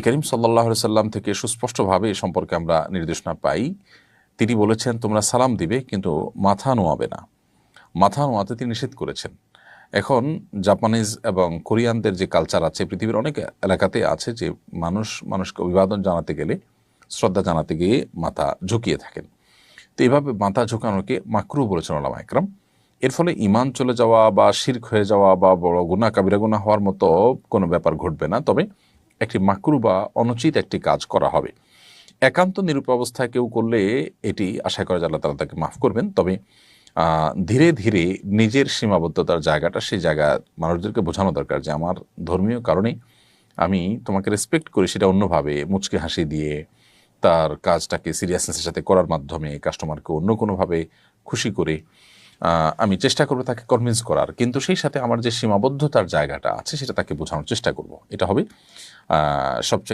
করিম সাল্লাহ সাল্লাম থেকে সুস্পষ্টভাবে এ সম্পর্কে আমরা নির্দেশনা পাই। তিনি বলেছেন, তোমরা সালাম দিবে, কিন্তু মাথা নোয়াবে না। মাথা নোয়াতে তিনি নিষেধ করেছেন। এখন জাপানিজ এবং কোরিয়ানদের যে কালচার আছে, পৃথিবীর অনেক এলাকাতে আছে যে মানুষ, মানুষকে অভিবাদন জানাতে গেলে, শ্রদ্ধা জানাতে গিয়ে মাথা ঝুঁকিয়ে থাকেন। তো এইভাবে মাথা ঝুঁকানোকে মাকরু বলেছেন ওলামা একরাম। এর ফলে ইমান চলে যাওয়া বা শির্ক হয়ে যাওয়া বা বড় গুণা কাবিরা গুণা হওয়ার মতো কোনো ব্যাপার ঘটবে না। তবে একটি মাকরু বা অনুচিত একটি কাজ করা হবে। একান্ত নিরূপ অবস্থায় কেউ করলে এটি, আশা করা যায় তালা তাকে মাফ করবেন, তবে ধীরে ধীরে নিজের সীমাবদ্ধতার জায়গাটা, সেই জায়গা মানুষদেরকে বোঝানো দরকার যে আমার ধর্মীয় কারণে আমি তোমাকে রেসপেক্ট করি, সেটা অন্যভাবে মুচকে হাসি দিয়ে তার কাজটাকে সিরিয়াসনেসের সাথে করার মাধ্যমে কাস্টমারকে অন্য কোনোভাবে খুশি করে আমি চেষ্টা করব তাকে কনভিন্স করার। কিন্তু সেই সাথে আমার যে সীমাবদ্ধতার জায়গাটা আছে, সেটা তাকে বোঝানোর চেষ্টা করব। এটা হবে সবচেয়ে